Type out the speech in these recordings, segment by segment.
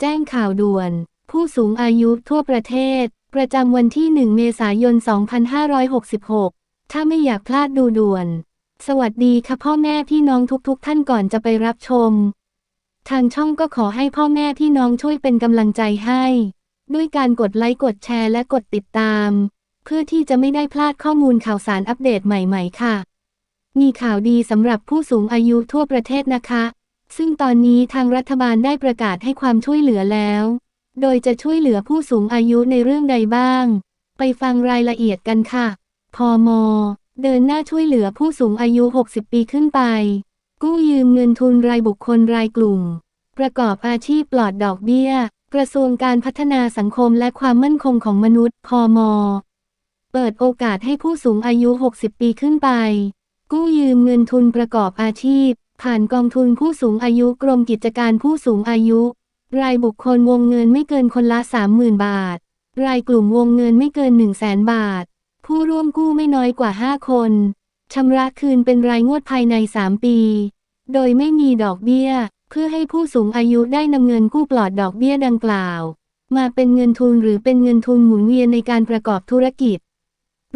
แจ้งข่าวด่วน ผู้สูงอายุทั่วประเทศ ประจำวันที่ 1 เมษายน 2566 ถ้าไม่อยากพลาดดูด่วน สวัสดีค่ะพ่อแม่พี่น้องทุกๆ ท่านก่อนจะไปรับชม ทางช่องก็ขอให้พ่อแม่พี่น้องช่วยเป็นกำลังใจให้ ด้วยการกดไลค์กดแชร์และกดติดตาม เพื่อที่จะไม่ได้พลาดข้อมูลข่าวสารอัปเดตใหม่ ๆ ค่ะ มีข่าวดีสำหรับผู้สูงอายุทั่วประเทศนะคะ ซึ่งตอนนี้ทางรัฐบาลได้ประกาศให้ความช่วยเหลือแล้ว โดยจะช่วยเหลือผู้สูงอายุในเรื่องใดบ้าง ไปฟังรายละเอียดกันค่ะพมเดินหน้าช่วยเหลือผู้สูงอายุ 60 ปีขึ้นไป กู้ยืมเงินทุนรายบุคคลรายกลุ่ม ประกอบอาชีพปลอดดอกเบี้ย กระทรวงการพัฒนาสังคมและความมั่นคงของมนุษย์พมเปิดโอกาสให้ผู้สูงอายุ 60 ปีขึ้นไป กู้ยืมเงินทุนประกอบอาชีพ ผ่านกองทุนผู้สูงอายุกรมกิจการผู้สูงอายุ รายบุคคลวงเงินไม่เกินคนละ 30,000 บาท รายกลุ่มวงเงินไม่เกิน 1 0 0 0 0 0 บาท ผู้ร่วมกู้ไม่น้อยกว่า 5 คนชำระคืนเป็นรายงวดภายใน 3 ปี โดยไม่มีดอกเบี้ย เพื่อให้ผู้สูงอายุได้นำเงินกู้ปลอดดอกเบี้ยดังกล่าว มาเป็นเงินทุนหรือเป็นเงินทุนหมุนเวียนในการประกอบธุรกิจ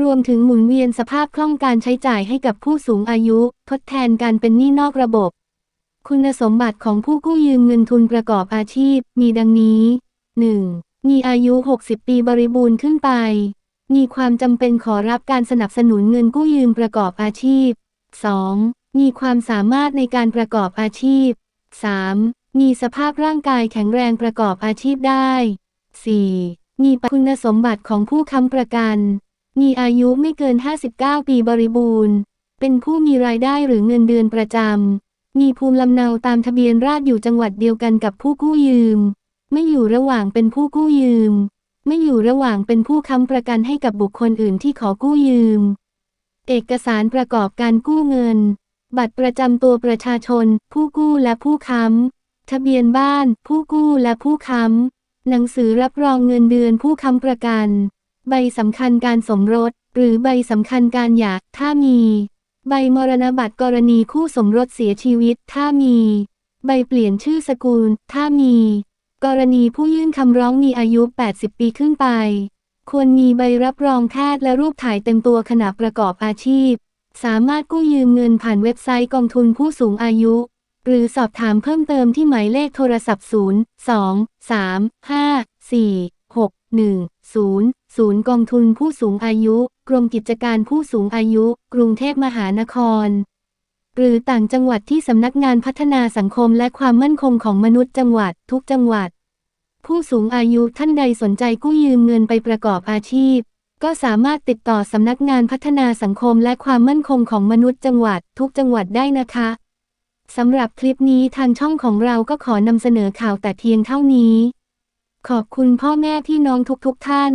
รวมถึงหมุนเวียนสภาพคล่องการใช้จ่ายให้กับผู้สูงอายุ ทดแทนการเป็นหนี้นอกระบบ คุณสมบัติของผู้กู้ยืมเงินทุนประกอบอาชีพ มีดังนี้ 1. มีอายุ 60 ปีบริบูรณ์ขึ้นไป มีความจำเป็นขอรับการสนับสนุนเงินกู้ยืมประกอบอาชีพ 2. มีความสามารถในการประกอบอาชีพ 3. มีสภาพร่างกายแข็งแรงประกอบอาชีพได้ 4. มีคุณสมบัติของผู้ค้ำประกัน มีอายุไม่เกิน 59 ปีบริบูรณ์ เป็นผู้มีรายได้หรือเงินเดือนประจำ มีภูมิลำเนาตามทะเบียนราษฎร์อยู่จังหวัดเดียวกันกับผู้กู้ยืม ไม่อยู่ระหว่างเป็นผู้กู้ยืม ไม่อยู่ระหว่างเป็นผู้ค้ำประกันให้กับบุคคลอื่นที่ขอกู้ยืม เอกสารประกอบการกู้เงิน บัตรประจำตัวประชาชน ผู้กู้และผู้ค้ำ ทะเบียนบ้าน ผู้กู้และผู้ค้ำ หนังสือรับรองเงินเดือนผู้ค้ำประกัน ใบสำคัญการสมรส หรือใบสำคัญการหย่าถ้ามี ใบมรณบัตรกรณีคู่สมรสเสียชีวิต ถ้ามี ใบเปลี่ยนชื่อสกุล ถ้ามี กรณีผู้ยื่นคำร้องมีอายุ 80 ปีขึ้นไป ควรมีใบรับรองแพทย์และรูปถ่ายเต็มตัวขณะประกอบอาชีพ สามารถกู้ยืมเงินผ่านเว็บไซต์กองทุนผู้สูงอายุหรือสอบถามเพิ่มเติมที่หมายเลขโทรศัพท์ 0 2 3 5 4 6 1 0 0กองทุนผู้สูงอายุ กรมกิจการผู้สูงอายุ กรุงเทพมหานคร หรือต่างจังหวัดที่สำนักงานพัฒนาสังคมและความมั่นคงของมนุษย์จังหวัด ทุกจังหวัด ผู้สูงอายุท่านใดสนใจกู้ยืมเงินไปประกอบอาชีพ ก็สามารถติดต่อสำนักงานพัฒนาสังคมและความมั่นคงของมนุษย์จังหวัด ทุกจังหวัดได้นะคะสำหรับคลิปนี้ทางช่องของเราก็ขอนำเสนอข่าวแต่เพียงเท่านี้ ขอบคุณพ่อแม่พี่น้องทุกๆทท่าน